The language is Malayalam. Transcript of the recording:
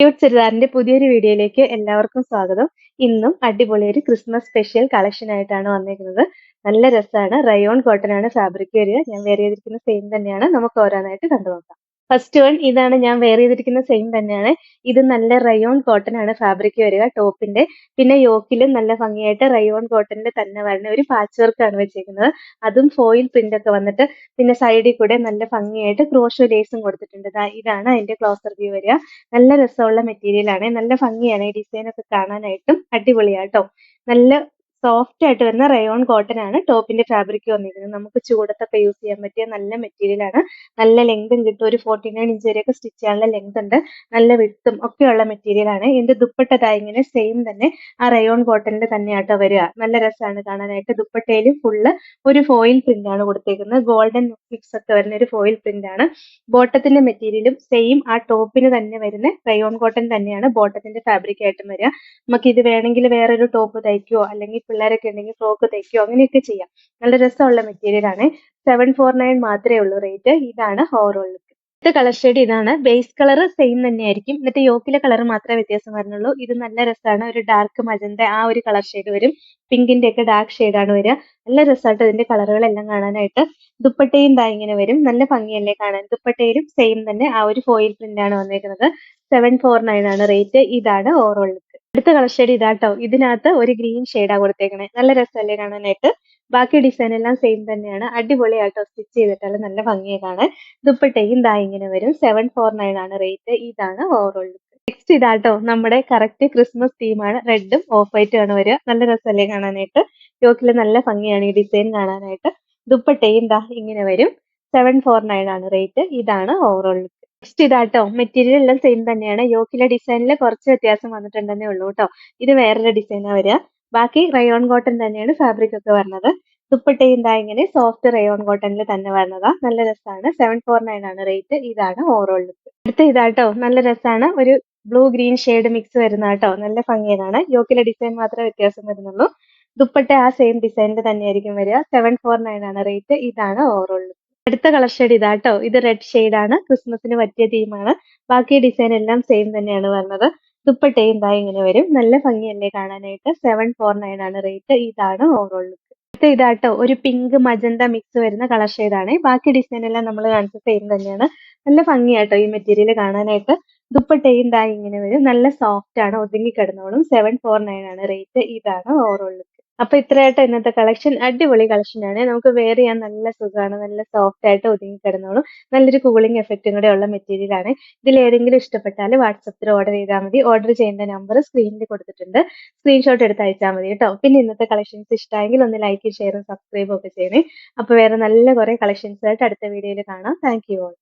ക്യൂട്ട് ചുരിദാറിന്റെ പുതിയൊരു വീഡിയോയിലേക്ക് എല്ലാവർക്കും സ്വാഗതം. ഇന്നും അടിപൊളി ഒരു ക്രിസ്മസ് സ്പെഷ്യൽ കളക്ഷൻ ആയിട്ടാണ് വന്നിരിക്കുന്നത് നല്ല രസമാണ്. റയോൺ കോട്ടൺ ആണ് ഫാബ്രിക് വരിക. ഞാൻ വേറെ ചെയ്തിരിക്കുന്ന സെയിം തന്നെയാണ്. നമുക്ക് ഓരോന്നായിട്ട് കണ്ടു നോക്കാം ഫസ്റ്റ് വൺ ഇതാണ് ഞാൻ വെയർ ചെയ്തിരിക്കുന്ന സെയിം തന്നെയാണ്. ഇത് നല്ല റയോൺ കോട്ടൺ ആണ് ഫാബ്രിക് വരിക ടോപ്പിന്റെ പിന്നെ യോക്കിലും നല്ല ഭംഗിയായിട്ട് റയോൺ കോട്ടണിന്റെ തന്നെ വരുന്ന ഒരു പാച്ച് വർക്ക് ആണ് വെച്ചേക്കുന്നത്. അതും ഫോയിൽ പ്രിന്റ് ഒക്കെ വന്നിട്ട് പിന്നെ സൈഡിൽ കൂടെ നല്ല ഭംഗിയായിട്ട് ക്രോഷോ ലേസും കൊടുത്തിട്ടുണ്ട്. ഇതാണ് അതിന്റെ ക്ലോസർ വ്യൂ വരിക. നല്ല രസമുള്ള മെറ്റീരിയൽ ആണ്. നല്ല ഭംഗിയാണ് ഈ ഡിസൈൻ ഒക്കെ കാണാനായിട്ടും. അടിപൊളിയാട്ടോ. നല്ല സോഫ്റ്റ് ആയിട്ട് വരുന്ന റയോൺ കോട്ടൺ ആണ് ടോപ്പിന്റെ ഫാബ്രിക് വന്നിരിക്കുന്നത്. നമുക്ക് ചൂടത്തൊക്കെ യൂസ് ചെയ്യാൻ പറ്റിയ നല്ല മെറ്റീരിയൽ ആണ്. നല്ല ലെങ്തും കിട്ടും. ഒരു ഫോർട്ടി നയൻ ഇഞ്ച് വരെയൊക്കെ സ്റ്റിച്ച് ചെയ്യാനുള്ള ലെങ്ത് ഉണ്ട്. നല്ല വിട്ടും ഒക്കെയുള്ള മെറ്റീരിയൽ ആണ്. ഇതിന്റെ ദുപ്പട്ട ഇങ്ങനെ സെയിം തന്നെ. ആ റയോൺ കോട്ടണിൽ തന്നെയാട്ടോ വരിക. നല്ല രസമാണ് കാണാനായിട്ട്. ദുപ്പട്ടയിലും ഫുള്ള് ഒരു ഫോയിൽ പ്രിന്റ് ആണ് കൊടുത്തേക്കുന്നത്. ഗോൾഡൻ മിക്സ് ഒക്കെ വരുന്ന ഒരു ഫോയിൽ പ്രിന്റ് ആണ്. ബോട്ടത്തിന്റെ മെറ്റീരിയലും സെയിം ആ ടോപ്പിന് തന്നെ വരുന്ന റയോൺ കോട്ടൺ തന്നെയാണ് ബോട്ടത്തിന്റെ ഫാബ്രിക് ആയിട്ടും വരിക. നമുക്ക് ഇത് വേണമെങ്കിൽ വേറൊരു ടോപ്പ് തയ്ക്കുകയോ അല്ലെങ്കിൽ പിള്ളേരൊക്കെ ഉണ്ടെങ്കിൽ ഫ്രോക്ക് തയ്ക്കുകയോ അങ്ങനെയൊക്കെ ചെയ്യാം. നല്ല രസമുള്ള മെറ്റീരിയൽ ആണ്. സെവൻ ഫോർ നയൻ മാത്രമേ ഉള്ളൂ റേറ്റ് ഇതാണ് ഓവറോൾ ലുക്ക് അടുത്ത കളർ ഷെയ്ഡ് ഇതാണ്. ബേസ് കളർ സെയിം തന്നെയായിരിക്കും. എന്നിട്ട് യോക്കിലെ കളർ മാത്രമേ വ്യത്യാസം വരുന്നുള്ളൂ ഇത് നല്ല രസമാണ്. ഒരു ഡാർക്ക് മജന്റെ ആ ഒരു കളർ ഷെയ്ഡ് വരും. പിങ്കിന്റെ ഒക്കെ ഡാർക്ക് ആണ് വരിക. നല്ല രസമായിട്ട് ഇതിന്റെ കളറുകളെല്ലാം കാണാനായിട്ട്. ദുപ്പട്ടയും ദാ ഇങ്ങനെ വരും. നല്ല ഭംഗിയല്ലേ കാണാൻ? ദുപ്പട്ടയിലും സെയിം തന്നെ ആ ഒരു ഫോയിൽ പ്രിന്റ് ആണ് വന്നേക്കുന്നത്. സെവൻ ഫോർ നയൻ ആണ് റേറ്റ് ഇതാണ് ഓവറോൾ അടുത്ത കളർ ഷെയ്ഡ് ഇതാട്ടോ. ഇതിനകത്ത് ഒരു ഗ്രീൻ ഷെയ്ഡാ കൊടുത്തേക്കണേ. നല്ല രസമല്ലേ കാണാനായിട്ട്. ബാക്കി ഡിസൈൻ എല്ലാം സെയിം തന്നെയാണ്. അടിപൊളിയായിട്ടോ സ്റ്റിച്ച് ചെയ്തിട്ടുള്ള നല്ല ഭംഗിയെ കാണാൻ. ദുപ്പട്ടയും ദാ ഇങ്ങനെ വരും. സെവൻ ഫോർ നയൻ ആണ് റേറ്റ് ഇതാണ് ഓവറോൾ ലുക്ക് നെക്സ്റ്റ് ഇതാട്ടോ. നമ്മുടെ കറക്റ്റ് ക്രിസ്മസ് തീമാണ് റെഡും ഓഫ് വൈറ്റും ആണ് വരിക. നല്ല രസമല്ലേ കാണാനായിട്ട്. യോക്കിൽ നല്ല ഭംഗിയാണ് ഈ ഡിസൈൻ കാണാനായിട്ട്. ദുപ്പട്ടയും ദാ ഇങ്ങനെ വരും. സെവൻ ഫോർ നയൻ ആണ് റേറ്റ് ഇതാണ് ഓവറോൾ ലുക്ക് നെക്സ്റ്റ് ഇതാട്ടോ. മെറ്റീരിയൽ എല്ലാം സെയിം തന്നെയാണ്. യോക്കിലെ ഡിസൈനിൽ കുറച്ച് വ്യത്യാസം വന്നിട്ടുണ്ടെന്നേ ഉള്ളൂ കേട്ടോ ഇത് വേറൊരു ഡിസൈനാണ് വരിക. ബാക്കി റയോൺ കോട്ടൺ തന്നെയാണ് ഫാബ്രിക് ഒക്കെ വരുന്നത് ദുപ്പട്ടയും ദാ ഇങ്ങനെ സോഫ്റ്റ് റയോൺ കോട്ടണിൽ തന്നെ വരുന്നതാ നല്ല രസമാണ് സെവൻ ഫോർ നയൻ ആണ് റേറ്റ് ഇതാണ് ഓവറോൾ ലുക്ക് അടുത്ത ഇതാട്ടോ. നല്ല രസമാണ് ഒരു ബ്ലൂ ഗ്രീൻ ഷെയ്ഡ് മിക്സ് വരുന്ന കേട്ടോ നല്ല ഭംഗിയതാണ് യോക്കിലെ ഡിസൈൻ മാത്രമേ വ്യത്യാസം വരുന്നുള്ളൂ. ദുപ്പട്ട ആ സെയിം ഡിസൈനിൽ തന്നെയായിരിക്കും വരിക. സെവൻ ഫോർ നയൻ ആണ് റേറ്റ് ഇതാണ് ഓവറോൾ ലുക്ക് അടുത്ത കളർ ഷെയ്ഡ് ഇതാട്ടോ. ഇത് റെഡ് ഷെയ്ഡ് ആണ്. ക്രിസ്മസിന് പറ്റിയ തീമാണ് ബാക്കി ഡിസൈൻ എല്ലാം സെയിം തന്നെയാണ് വരുന്നത് ദുപ്പട്ടയും ഇതാ ഇങ്ങനെ വരും. നല്ല ഭംഗിയല്ലേ കാണാനായിട്ട്. സെവൻ ഫോർ നയൻ ആണ് റേറ്റ് ഇതാണ് ഓവറോൾ ലുക്ക് അടുത്ത ഇതാട്ടോ. ഒരു പിങ്ക് മജന്ത മിക്സ് വരുന്ന കളർ ഷെയ്ഡാണ് ബാക്കി ഡിസൈൻ എല്ലാം നമ്മൾ കാണിച്ച സെയിം തന്നെയാണ്. നല്ല ഭംഗിയാട്ടോ ഈ മെറ്റീരിയൽ കാണാനായിട്ട്. ദുപ്പട്ടയും ഇതാ ഇങ്ങനെ വരും. നല്ല സോഫ്റ്റ് ആണ്. ഒതുങ്ങി കിടന്നോളും. സെവൻ ഫോർ നയൻ ആണ് റേറ്റ് ഇതാണ് ഓവറോൾ ലുക്ക് അപ്പൊ ഇത്രയായിട്ട് ഇന്നത്തെ കളക്ഷൻ അടിപൊളി കളക്ഷൻ ആണ്. നമുക്ക് വെയർ ചെയ്യാൻ നല്ല സുഖമാണ്. നല്ല സോഫ്റ്റ് ആയിട്ട് ഒതുങ്ങി കിടന്നോളും നല്ലൊരു കൂളിംഗ് എഫക്റ്റും കൂടെ ഉള്ള മെറ്റീരിയൽ ആണ്. ഇതിൽ ഏതെങ്കിലും ഇഷ്ടപ്പെട്ടാൽ വാട്സപ്പിൽ ഓർഡർ ചെയ്താൽ മതി. ഓർഡർ ചെയ്യേണ്ട നമ്പർ സ്ക്രീനിൽ കൊടുത്തിട്ടുണ്ട്. സ്ക്രീൻഷോട്ട് എടുത്ത് അയച്ചാൽ മതി കേട്ടോ. പിന്നെ ഇന്നത്തെ കളക്ഷൻസ് ഇഷ്ടമായെങ്കിൽ ഒന്ന് ലൈക്ക് ഷെയറും സബ്സ്ക്രൈബും ഒക്കെ ചെയ്യണേ. അപ്പൊ വേറെ നല്ല കുറെ കളക്ഷൻസ് ആയിട്ട് അടുത്ത വീഡിയോയിൽ കാണാം. Thank you all